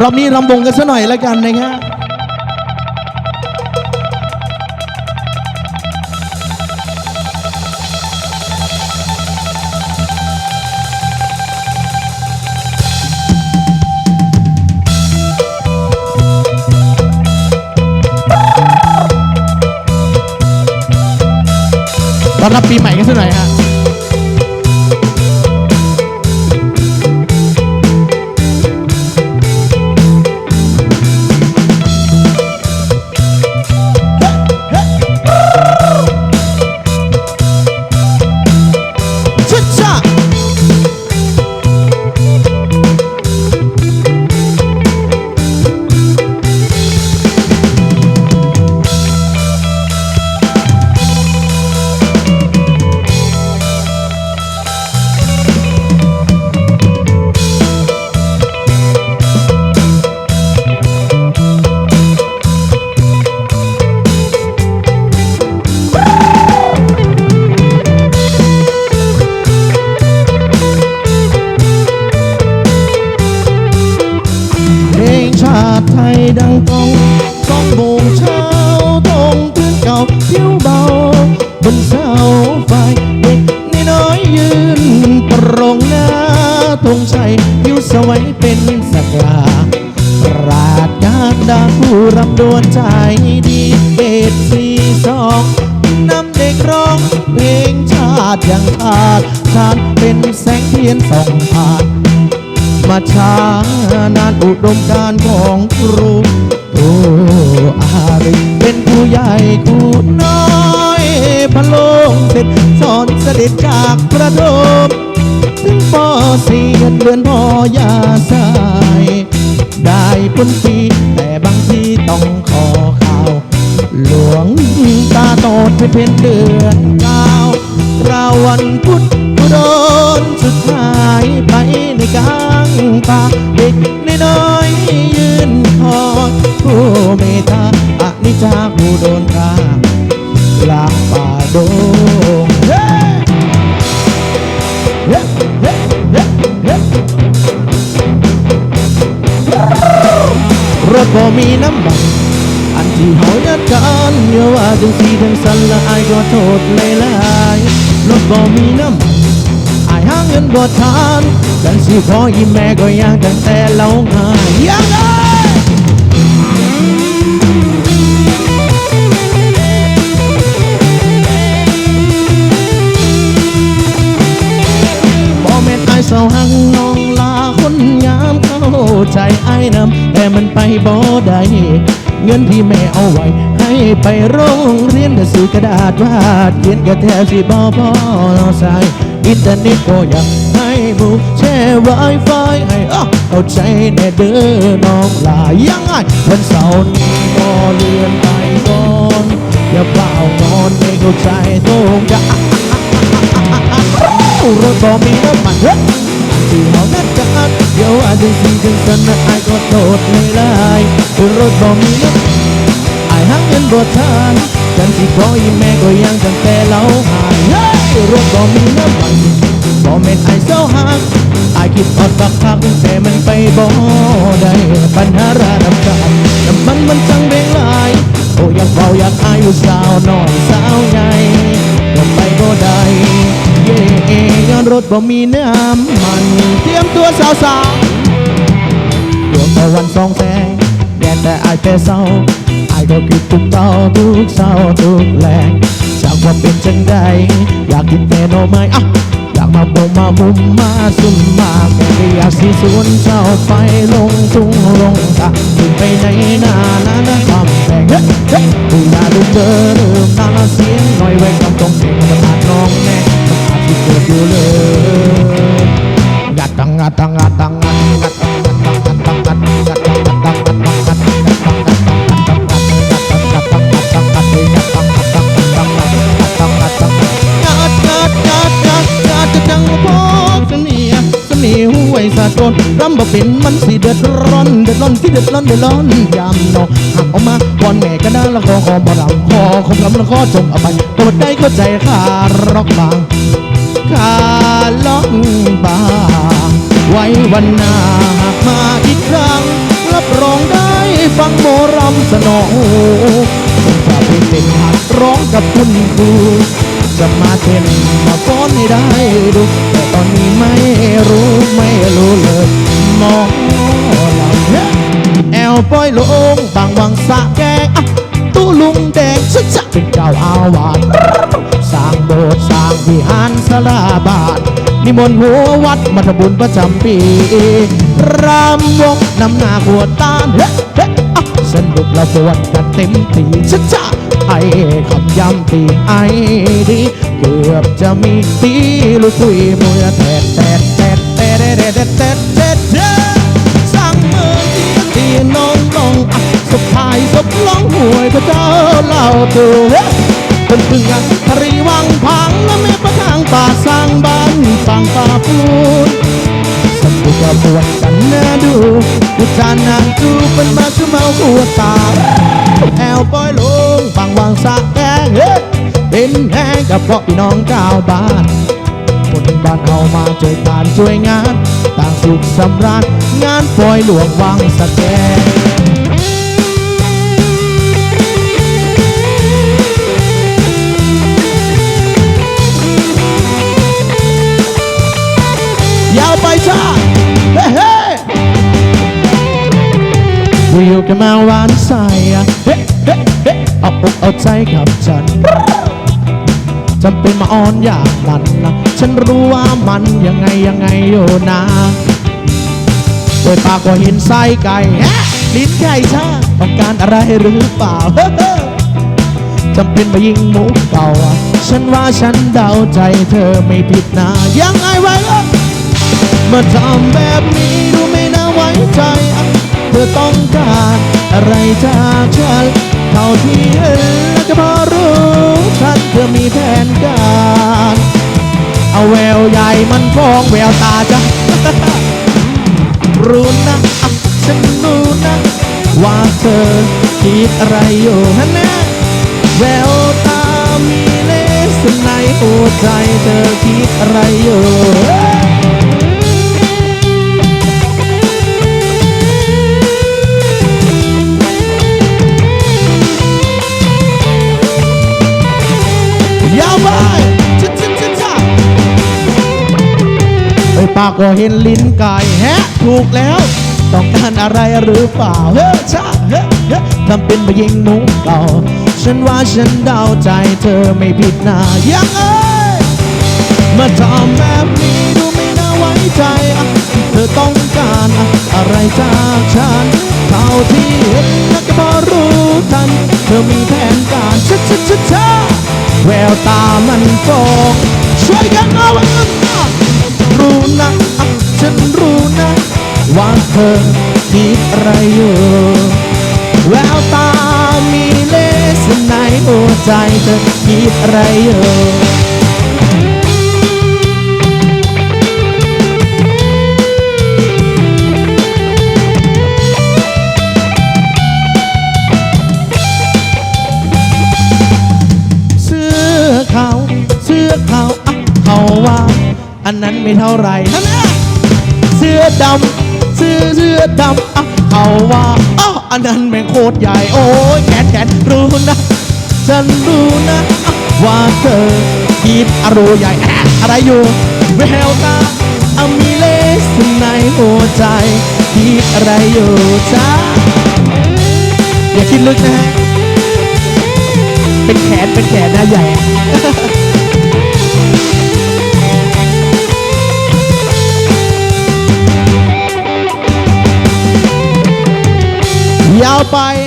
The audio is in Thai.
รอบนี้รำวงกันซะหน่อยแล้วกันนะครับรับปีใหม่กันสักหน่อยฮะ ธงชัยผิวสวยเป็นสการาดยาดาผู้รำดวนใจดีเบสสี่สองนำเด็กร้องเพลงชาติอย่างขาดชาติเป็นแสงเทียนส่องผ่านมาช้านานอุดมการของครูโอ้อาริเป็นผู้ใหญ่คูน้อยพะโลงเสร็จสอนเสด็จจากประโดม งปอสี่เดือนพอยาสาย ได้พ้นปีแต่บางทีต้องขอข่าว หลวงตาโตดให้เป็นเดือนเก้าราวันพุธอุดรสุดท้ายไปในกลางป่าเด็กน้อยยืนคอยผู้เมตตาอนิจจาผู้โดนกากลางป่าดง บ่มีน้ำมันอันที่เฮายัดกันเยาว่าจังสีจังสันละอายก็โทษเลยลายรถบ่มีน้ำมันอายหาเงินบ่ทานดันสิขออีแม่ก็ยากตั้งแต่เราหายยังไงบ่แม่นอายเศร้าหังน้องลาคนยามเข้าใจอายนำ มันไปบ่ได้เงินที่แม่เอาไว้ ให้ไปโรงเรียนก็ซื้อกระดาษวาดเขียนกระแทบสิบอพอใส่อินเทอร์เน็ตก็อยากให้บุกแชร์ไวไฟให้อ้อเอาใจแน่เด้อน้องลายังไงวันเสาร์นี้ก็เลื่อนไปก่อนอย่าเปล่านอนไม่เข้าใจตรงจะ รถก็มีน้ำมันเฮ้ยที่เฮานัดกันเดี๋ยวอาจจะสีจังสันนะอายก็โดดเลยลายรถบ่มีน้ำอายหักเงินบ่ทานจันสิขออีแม่ก็ยังตั้งแต่เราหายเฮ้ยรถบ่มีน้ำมันบ่แม่นอายเศร้าหักอายคิดอดบักคักแต่มันไปบ่ได้ปัญหาระดับกัน บ่มีน้ำมันเตรียมตัวสาวสาวดวงตะวันสองแสงแดดแต่อายแต่เศร้าอายก็คิดทุกเต้าทุกเศร้าทุกแรงจากว่าเป็นจังใดอยากกินแต่หน่อไม้อะอยากมาบ่มามุมมาซุ่มมาแก่อยากสิสวนเจ้าไฟลงทุ่งลงตาขึ้นไปในนานานาคำแพงเฮ้เฮ้ดูนาดูเบอร์เริ่มนาเสียง วยสะกดรำบ่เป็นมันสิเดือดร้อนเดือดร้อนที่เดือดร้อนเดือดร้อนยามเนาะหักออกมาวอนแม่ก็ได้ละขอขอบ่รำขอคมลำละขอจงเอภัยตัวได้เข้าใจข้ารอกบางขาล่องบางไว้วันหน้าหากมาอีกครั้งลมอรำสนองคงจะไปเป็นหัดร้องกับคุณครู จะมาเต้นมาฟ้อนให้ได้ดูแต่ตอนนี้ไม่รู้ไม่รู้เลยมองลำแอลปล่อยลงบางวังสะแกงตู้ลุงแดงชักจะเป็นเจ้าอาวาสสร้างโบสถ์สร้างวิหารสลาบาทนิมนต์หัววัดมาทำบุญประจำปีรำวงนำหน้าหัวตาลเฮ้เฮ้อะสนุกและปวดกันเต็มที่ชักจะ ไอ้คำย้ำตีไอดีเกือบจะมีตีลุยคุยมือแตะแตะแตะแตะแตะแตะแตะแตะแตะสั่งมือที่ตีน้องลงอะสุดท้ายสุดร้องหวยพระเจ้าเล่าตัวเป็นเพื่อนทรีวังพังและไม่ประทางป่าสร้างบ้านฟังป่าปูนสนุกกระบวนกันน่าดูอุจานนางจูเป็นมาคือเมาหัวตาแอลปล่อยลง บางวางสะแกงเฮ้เป็นแห้งกับพราะพี่น้องเจ้าบ้านคนบ้านเอามาช่วยการช่วยงาน ต่างสุขสำราญงานปล่อยหลวงวังสะแกยาวไปชาเฮ้เฮ้วิวกันมาหวานใส ออกเอาใจกับฉันจำเป็นมาอ้อนอย่างนั้นนะฉันรู้ว่ามันยังไงยังไงอยู่นะโดยปากก็เห็นไส้ไก่แฮะลิ้นไก่ชาต้องการอะไรหรือเปล่าจำเป็นมายิงมุกเก่าฉันว่าฉันเดาใจเธอไม่ผิดนะยังไงไว้ล่ะมาทำแบบนี้ ใหญ่มันฟองแววตาจ้ะรู้นะฉันรู้นะ ว่าเธอคิดอะไรอยู่ฮะนะแววตามีเลสในหัวใจเธอคิดอะไรอยู่ ปากก็เห็นลิ้นไก่แฮะ ถูกแล้ว ต้องการอะไรหรือเปล่า เฮ้ยชาเฮ้ยเฮ้ยทำเป็นมายิงมุกเก่า ฉันว่าฉันเดาใจเธอไม่ผิดนะยังเอ้ยมาทำแบบนี้ดูไม่น่าไว้ใจ เธอต้องการอะไรจากฉันเท่าที่เห็นแล้วก็พอรู้ทัน เธอมีแผนการชัดชัดชัดชาแววตามันฟอง ธอคิดอะไรอยู่แววตามีเลสในหัวใจเธอคิดอะไรอยู่เสื้อขาวเสื้อขาวอะเขาว่า อันนั้นไม่เท่าไหรนะเสื้อดำ เสื้อเสื้อดำอะเขาว่าอ้ออันนั้นแม่งโคตรใหญ่ โอ้ยแขนแขนรู้นะ ฉันรู้นะอะว่าเธอคิดอรมณ์ใหญ่แอะอะไรอยู่แววตาอามีเลสในหัวใจคิดอะไรอยู่จ้าอย่าคิดลึกนะฮะเป็นแขนเป็นแขนหน้าใหญ่ Pai.